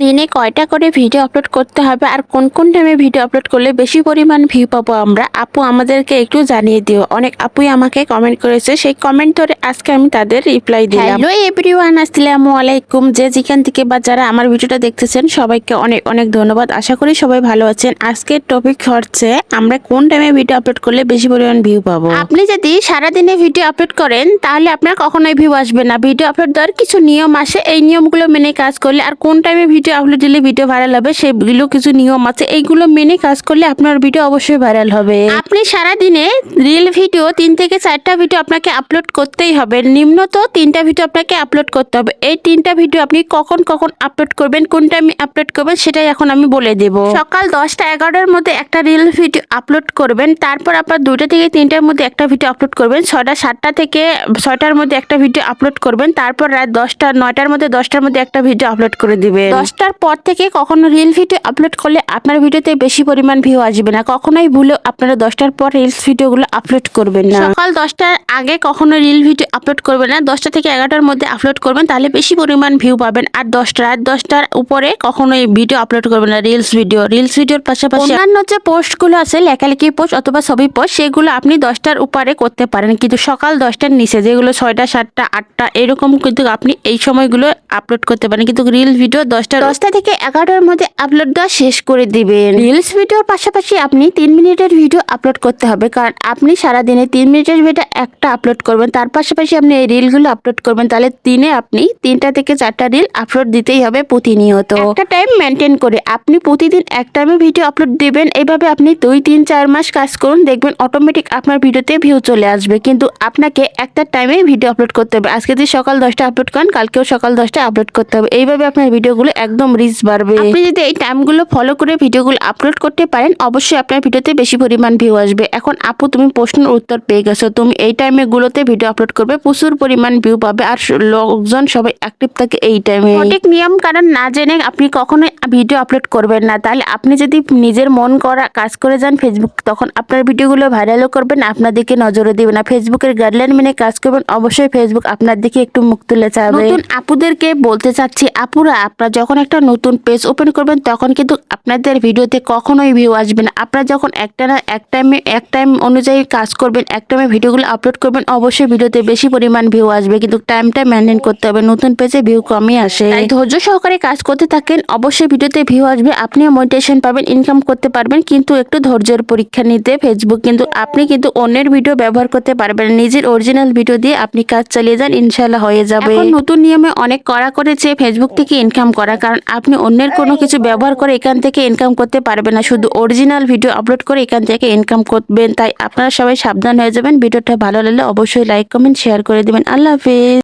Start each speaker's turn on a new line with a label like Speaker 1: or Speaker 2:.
Speaker 1: দিনে কয়টা করে ভিডিও আপলোড করতে হবে আর কোন কোন টাইমে ভিডিও আপলোড করলে বেশি পরিমাণ ভিউ পাবো আমরা? আপু আমাদেরকে একটু জানিয়ে দিও। অনেক আপুই আমাকে কমেন্ট করেছে সেই কমেন্ট ধরে আজকে আমি তাদের রিপ্লাই দিলাম। হ্যালো এভরিওয়ান আসসালামু আলাইকুম। যে যেখান থেকে বা যারা আমার ভিডিওটা দেখতেছেন সবাইকে অনেক অনেক ধন্যবাদ। আশা করি সবাই ভালো আছেন। আজকের টপিক হচ্ছে আমরা কোন টাইমে ভিডিও আপলোড করলে বেশি পরিমাণ ভিউ পাবো? আপনি যদি সারাদিনে ভিডিও আপলোড করেন তাহলে আপনার কখনোই ভিউ আসবে না। ভিডিও আপলোড দেওয়ার কিছু নিয়ম আসে। এই নিয়মগুলো মেনে কাজ করলে আর কোন টাইমে ভিডিও আপলোড দিলে ভিডিও ভাইরাল হবে সেগুলো কিছু নিয়ম আছে এইগুলো মেনে কাজ করলে আপনার ভিডিও অবশ্যই ভাইরাল হবে। আপনি সারাদিনে রিল ভিডিও তিন থেকে চারটা ভিডিও আপনাকে আপলোড করতেই হবে নিম্নত তিনটা ভিডিও আপনাকে আপলোড করতে হবে। এই তিনটা ভিডিও আপনি কখন কখন আপলোড করবেন কোন টাইমে আপলোড করবেন সেটাই এখন আমি বলে দেব। সকাল দশটা এগারোটার মধ্যে একটা রিল ভিডিও আপলোড করবেন তারপর আপনার দুইটা থেকে তিনটার মধ্যে একটা ভিডিও আপলোড করবেন ছয়টা সাতটা থেকে ছয়টার মধ্যে একটা ভিডিও আপলোড করবেন তারপর রাত দশটা নয়টার মধ্যে দশটার মধ্যে একটা ভিডিও আপলোড করে দিবেন। দশটার পর থেকে কখনো রিল ভিডিও আপলোড করলে আপনার ভিডিওতে বেশি পরিমাণ ভিউ আসবে না। কখনোই ভুলেও আপনারা দশটার পর রিলস ভিডিওগুলো আপলোড করবেন না। সকাল দশটার আগে কখনো রিল ভিডিও আপলোড করবেন না। দশটা থেকে এগারোটার মধ্যে আপলোড করবেন তাহলে বেশি পরিমাণ ভিউ পাবেন। আর দশটা রাত দশটার উপরে কখনোই ভিডিও আপলোড করবেন না রিলস ভিডিও রিলস ভিডিওর পাশাপাশি অন্যান্য যে পোস্টগুলো আছে লেখালেখি পোস্ট অথবা ছবি পোস্ট সেগুলো আপনি দশটার উপরে করতে পারেন। কিন্তু সকাল দশটার নিচে যেগুলো ছয়টা সাতটা আটটা এরকম কিন্তু আপনি এই সময়গুলো আপলোড করতে পারেন। কিন্তু রিল ভিডিও দশটা দশটা থেকে এগারোটার মধ্যে আপলোড দেওয়া শেষ করে দিবেন। রিলস ভিডিওর পাশাপাশি আপনি তিন মিনিটের ভিডিও আপলোড করতে হবে, কারণ আপনি সারাদিনে তিন মিনিটের ভিডিও একটা আপলোড করবেন। তার পাশাপাশি আপনি এই রিলগুলো আপলোড করবেন, তাহলে দিনে আপনি তিনটা থেকে চারটা রিল আপলোড দিতেই হবে প্রতিনিয়ত। একটা টাইম মেনটেন করে আপনি প্রতিদিন এক টাইমে ভিডিও আপলোড দিবেন, এইভাবে আপনি দুই, তিন, চার মাস কাজ করুন, দেখবেন অটোমেটিক আপনার ভিডিওতে ভিউ চলে আসবে। কিন্তু আপনাকে একটা টাইমে ভিডিও আপলোড করতে হবে। আজকে যদি সকাল দশটা আপলোড করেন, কালকেও সকাল দশটা আপলোড করতে হবে। এইভাবে আপনার ভিডিওগুলো একদম রিচ বাড়বে। আপনি যদি এই টাইমগুলো ফলো করে ভিডিওগুলো আপলোড করতে পারেন অবশ্যই আপনার ভিডিওতে বেশি পরিমাণ ভিউ আসবে। এখন আপু তুমি প্রশ্নের উত্তর পেয়ে গেছো। তুমি এই টাইমে গুলোতে ভিডিও আপলোড করবে প্রচুর পরিমাণ ভিউ পাবে আর লোকজন সবাই অ্যাক্টিভ থাকে এই টাইমে সঠিক নিয়ম কারণ না জেনে আপনি কখনোই ভিডিও আপলোড করবেন না। তাহলে আপনি যদি নিজের মন করা কাজ করে যান ফেসবুক তখন আপনার ভিডিওগুলো ভাইরালও করবেন আপনার দিকে নজরও দিবে না। ফেসবুকের গাইডলাইন মেনে কাজ করবেন অবশ্যই ফেসবুক আপনার দিকে একটু মুখ তুলে চাবে। নতুন আপুদেরকে বলতে চাচ্ছি আপুরা আপনারা যখন একটা নতুন পেজ ওপেন করবেন তখন কিন্তু আপনাদের ভিডিওতে কখনোই ভিউ আসবে না। আপনারা যখন একটা না এক টাইমে এক টাইম অনুযায়ী কাজ করবেন এক টাইমে ভিডিওগুলো আপলোড করবেন অবশ্যই ভিডিওতে বেশি পরিমাণ ভিউ আসবে। কিন্তু টাইমটা মেনটেন করতে হবে নতুন পেজে ভিউ কমই আসে। তাই ধৈর্য সহকারে কাজ করতে থাকেন অবশ্যই ভিডিওতে ভিউ আসবে আপনিও মোটিভেশন পাবেন ইনকাম করতে পারবেন কিন্তু একটু ধৈর্যের পরীক্ষা নিতে ফেসবুক কিন্তু আপনি কিন্তু অন্যের ভিডিও ব্যবহার করতে পারবেন নিজের অরিজিনাল ভিডিও দিয়ে আপনি কাজ চালিয়ে যান ইনশাল্লাহ হয়ে যাবে। নতুন নিয়মে অনেক করা করেছে ফেসবুক থেকে ইনকাম করা কারণ আপনি অন্যের কোনো কিছু ব্যবহার করে এখান থেকে ইনকাম করতে পারবেন না। শুধু অরিজিনাল ভিডিও আপলোড করে এখান থেকে ইনকাম করবেন। তাই আপনারা সবাই সাবধান হয়ে যাবেন। ভিডিওটা ভালো লাগলে অবশ্যই লাইক কমেন্ট শেয়ার করে দেবেন। আল্লাহ হাফিজ।